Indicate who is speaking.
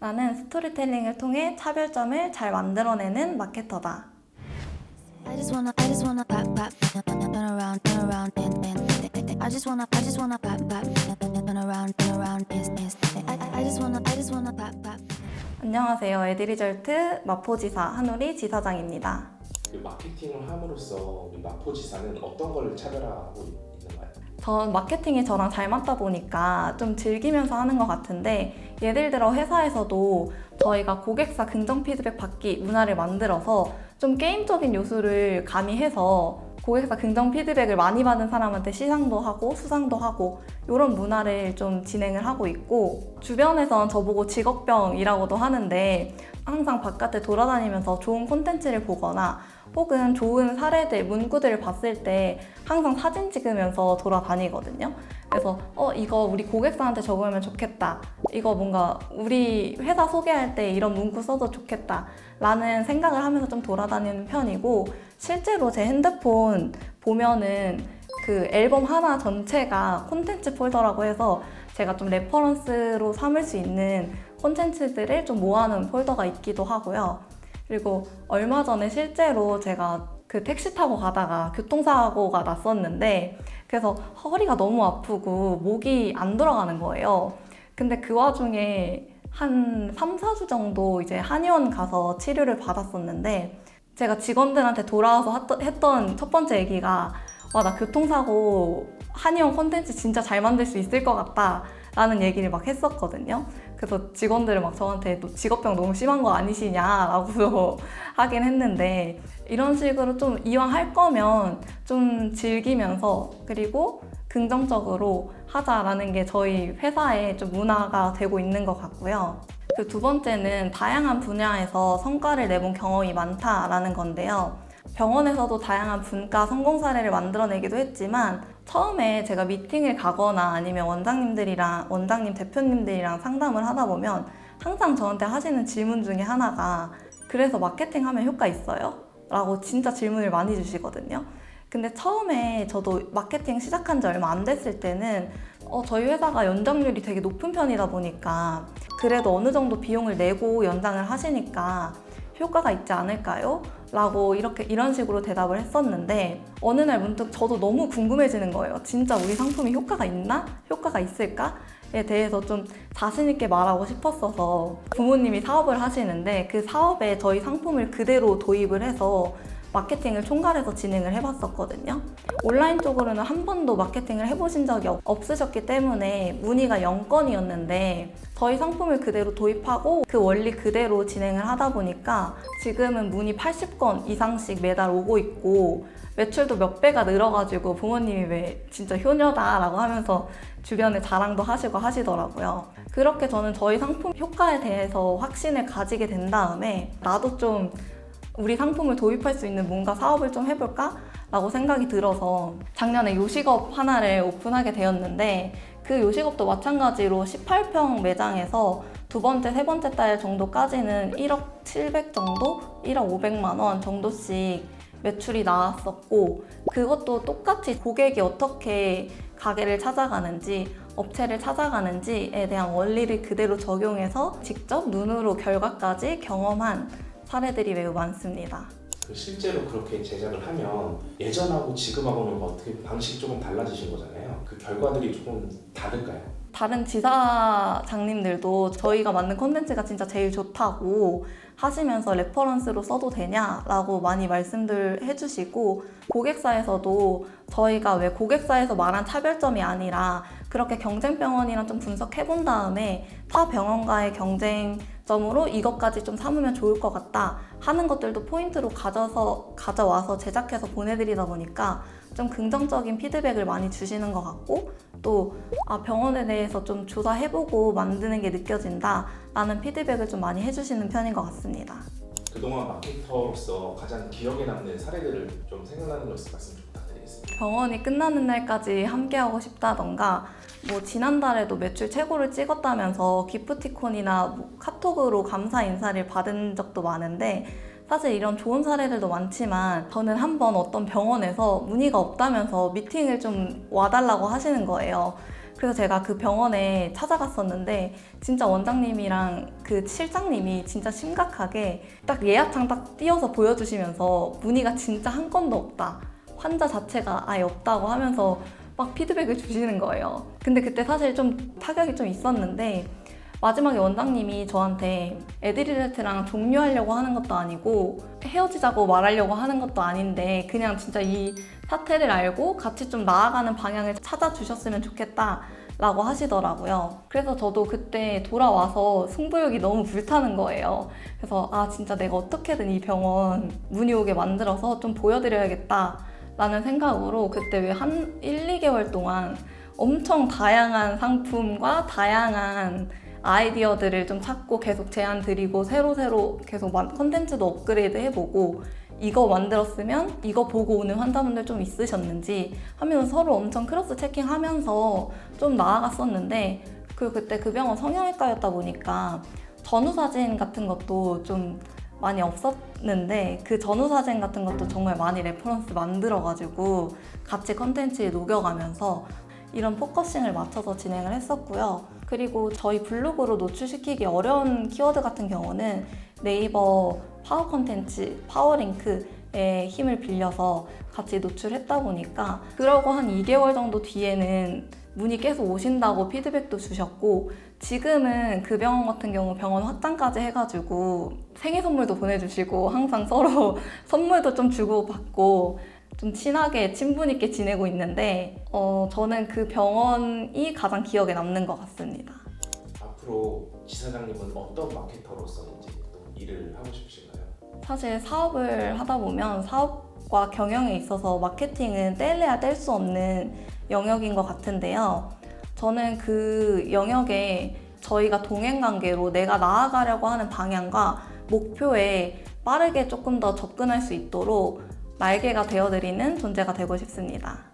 Speaker 1: 나는 스토리텔링을 통해 차별점을 잘 만들어내는 마케터다.
Speaker 2: I just wanna, I just wanna pop, pop, turn around, turn around, dance, dance, dance. I just wanna, I just wanna pop, pop, turn around, turn around, dance, dance. I, I, I just wanna, I just wanna pop, pop.
Speaker 1: 안녕하세요. 에드리절트 마포지사 한우리 지사장입니다.
Speaker 3: 그 마케팅을 함으로써 우리 마포지사는 어떤 걸 차별화하고?
Speaker 1: 전 마케팅이 저랑 잘 맞다 보니까 좀 즐기면서 하는 것 같은데 예를 들어 회사에서도 저희가 고객사 긍정 피드백 받기 문화를 만들어서 좀 게임적인 요소를 가미해서 고객사 긍정 피드백을 많이 받은 사람한테 시상도 하고 수상도 하고 이런 문화를 좀 진행을 하고 있고 주변에선 저보고 직업병이라고도 하는데 항상 바깥에 돌아다니면서 좋은 콘텐츠를 보거나 혹은 좋은 사례들, 문구들을 봤을 때 항상 사진 찍으면서 돌아다니거든요. 그래서 어 이거 우리 고객사한테 적으면 좋겠다. 이거 뭔가 우리 회사 소개할 때 이런 문구 써도 좋겠다. 라는 생각을 하면서 좀 돌아다니는 편이고 실제로 제 핸드폰 보면은 그 앨범 하나 전체가 콘텐츠 폴더라고 해서 제가 좀 레퍼런스로 삼을 수 있는 콘텐츠들을 좀 모아놓은 폴더가 있기도 하고요. 그리고 얼마 전에 실제로 제가 그 택시 타고 가다가 교통사고가 났었는데 그래서 허리가 너무 아프고 목이 안 돌아가는 거예요. 근데 그 와중에 한 3, 4주 정도 이제 한의원 가서 치료를 받았었는데 제가 직원들한테 돌아와서 했던- 첫 번째 얘기가 와, 나 교통사고 한의원 콘텐츠 진짜 잘 만들 수 있을 것 같다. 라는 얘기를 막 했었거든요. 그래서 직원들은 막 저한테 또 직업병 너무 심한 거 아니시냐라고 하긴 했는데 이런 식으로 좀 이왕 할 거면 좀 즐기면서 그리고 긍정적으로 하자라는 게 저희 회사의 좀 문화가 되고 있는 것 같고요. 그 두 번째는 다양한 분야에서 성과를 내본 경험이 많다라는 건데요. 병원에서도 다양한 분과 성공 사례를 만들어내기도 했지만 처음에 제가 미팅을 가거나 아니면 원장님들이랑 원장님 대표님들이랑 상담을 하다 보면 항상 저한테 하시는 질문 중에 하나가 그래서 마케팅 하면 효과 있어요? 라고 진짜 질문을 많이 주시거든요. 근데 처음에 저도 마케팅 시작한 지 얼마 안 됐을 때는 어, 저희 회사가 연장률이 되게 높은 편이다 보니까 그래도 어느 정도 비용을 내고 연장을 하시니까 효과가 있지 않을까요? 라고 이렇게 이런 식으로 대답을 했었는데 어느 날 문득 저도 너무 궁금해지는 거예요. 진짜 우리 상품이 효과가 있나? 효과가 있을까?에 대해서 좀 자신 있게 말하고 싶었어서 부모님이 사업을 하시는데 그 사업에 저희 상품을 그대로 도입을 해서 마케팅을 총괄해서 진행을 해봤었거든요. 온라인 쪽으로는 한 번도 마케팅을 해보신 적이 없- 없으셨기 때문에 문의가 0건이었는데 저희 상품을 그대로 도입하고 그 원리 그대로 진행을 하다 보니까 지금은 문의 80건 이상씩 매달 오고 있고 매출도 몇 배가 늘어가지고 부모님이 왜 진짜 효녀다라고 하면서 주변에 자랑도 하시고 하시더라고요. 그렇게 저는 저희 상품 효과에 대해서 확신을 가지게 된 다음에 나도 좀 우리 상품을 도입할 수 있는 뭔가 사업을 좀 해볼까? 라고 생각이 들어서 작년에 요식업 하나를 오픈하게 되었는데 그 요식업도 마찬가지로 18평 매장에서 두 번째, 세 번째 달 정도까지는 1억 700 정도? 1억 500만 원 정도씩 매출이 나왔었고 그것도 똑같이 고객이 어떻게 가게를 찾아가는지 업체를 찾아가는지에 대한 원리를 그대로 적용해서 직접 눈으로 결과까지 경험한 사례들이 매우 많습니다.
Speaker 3: 그 실제로 그렇게 제작을 하면 예전하고 지금하고는 어떻게 방식이 조금 달라지신 거잖아요. 그 결과들이 조금 다를까요?
Speaker 1: 다른 지사장님들도 저희가 만든 컨텐츠가 진짜 제일 좋다고 하시면서 레퍼런스로 써도 되냐라고 많이 말씀들 해주시고 고객사에서도 저희가 왜 고객사에서 말한 차별점이 아니라 그렇게 경쟁 병원이랑 좀 분석해본 다음에 타 병원과의 경쟁점으로 이것까지 좀 삼으면 좋을 것 같다 하는 것들도 포인트로 가져서 가져와서 제작해서 보내드리다 보니까 좀 긍정적인 피드백을 많이 주시는 것 같고 또 아, 병원에 대해서 좀 조사해보고 만드는 게 느껴진다 라는 피드백을 좀 많이 해주시는 편인 것 같습니다.
Speaker 3: 그동안 마케터로서 가장 기억에 남는 사례들을 좀 생각나는 거 있으면 말씀 좀 부탁드리겠습니다.
Speaker 1: 병원이 끝나는 날까지 함께하고 싶다던가 뭐 지난달에도 매출 최고를 찍었다면서 기프티콘이나 뭐 카톡으로 감사 인사를 받은 적도 많은데 사실 이런 좋은 사례들도 많지만 저는 한번 어떤 병원에서 문의가 없다면서 미팅을 좀 와달라고 하시는 거예요. 그래서 제가 그 병원에 찾아갔었는데 진짜 원장님이랑 그 실장님이 진짜 심각하게 딱 예약창 딱 띄어서 보여주시면서 문의가 진짜 한 건도 없다. 환자 자체가 아예 없다고 하면서 막 피드백을 주시는 거예요. 근데 그때 사실 좀 타격이 좀 있었는데 마지막에 원장님이 저한테 에드리레트랑 종료하려고 하는 것도 아니고 헤어지자고 말하려고 하는 것도 아닌데 그냥 진짜 이 사태를 알고 같이 좀 나아가는 방향을 찾아주셨으면 좋겠다. 라고 하시더라고요. 그래서 저도 그때 돌아와서 승부욕이 너무 불타는 거예요. 그래서 아, 진짜 내가 어떻게든 이 병원 문의 오게 만들어서 좀 보여드려야겠다. 라는 생각으로 그때 왜 한 1, 2개월 동안 엄청 다양한 상품과 다양한 아이디어들을 좀 찾고 계속 제안 드리고 새로 새로 계속 만- 컨텐츠도 업그레이드 해보고 이거 만들었으면 이거 보고 오는 환자분들 좀 있으셨는지 하면서 서로 엄청 크로스 체킹하면서 좀 나아갔었는데 그 그때 그 병원 성형외과였다 보니까 전후 사진 같은 것도 좀 많이 없었는데 그 전후 사진 같은 것도 정말 많이 레퍼런스 만들어가지고 같이 컨텐츠에 녹여가면서 이런 포커싱을 맞춰서 진행을 했었고요. 그리고 저희 블로그로 노출시키기 어려운 키워드 같은 경우는 네이버 파워 컨텐츠, 파워링크의 힘을 빌려서 같이 노출했다 보니까 그러고 한 2개월 정도 뒤에는 문의 계속 오신다고 피드백도 주셨고 지금은 그 병원 같은 경우 병원 확장까지 해가지고 생일 선물도 보내주시고 항상 서로 선물도 좀 주고 받고 좀 친하게 친분 있게 지내고 있는데 어, 저는 그 병원이 가장 기억에 남는 것 같습니다.
Speaker 3: 앞으로 지사장님은 어떤 마케터로서 이제 또 일을 하고 싶으신가요?
Speaker 1: 사실 사업을 하다 보면 사업과 경영에 있어서 마케팅은 뗄래야 뗄 수 없는 영역인 것 같은데요. 저는 그 영역에 저희가 동행 관계로 내가 나아가려고 하는 방향과 목표에 빠르게 조금 더 접근할 수 있도록 날개가 되어드리는 존재가 되고 싶습니다.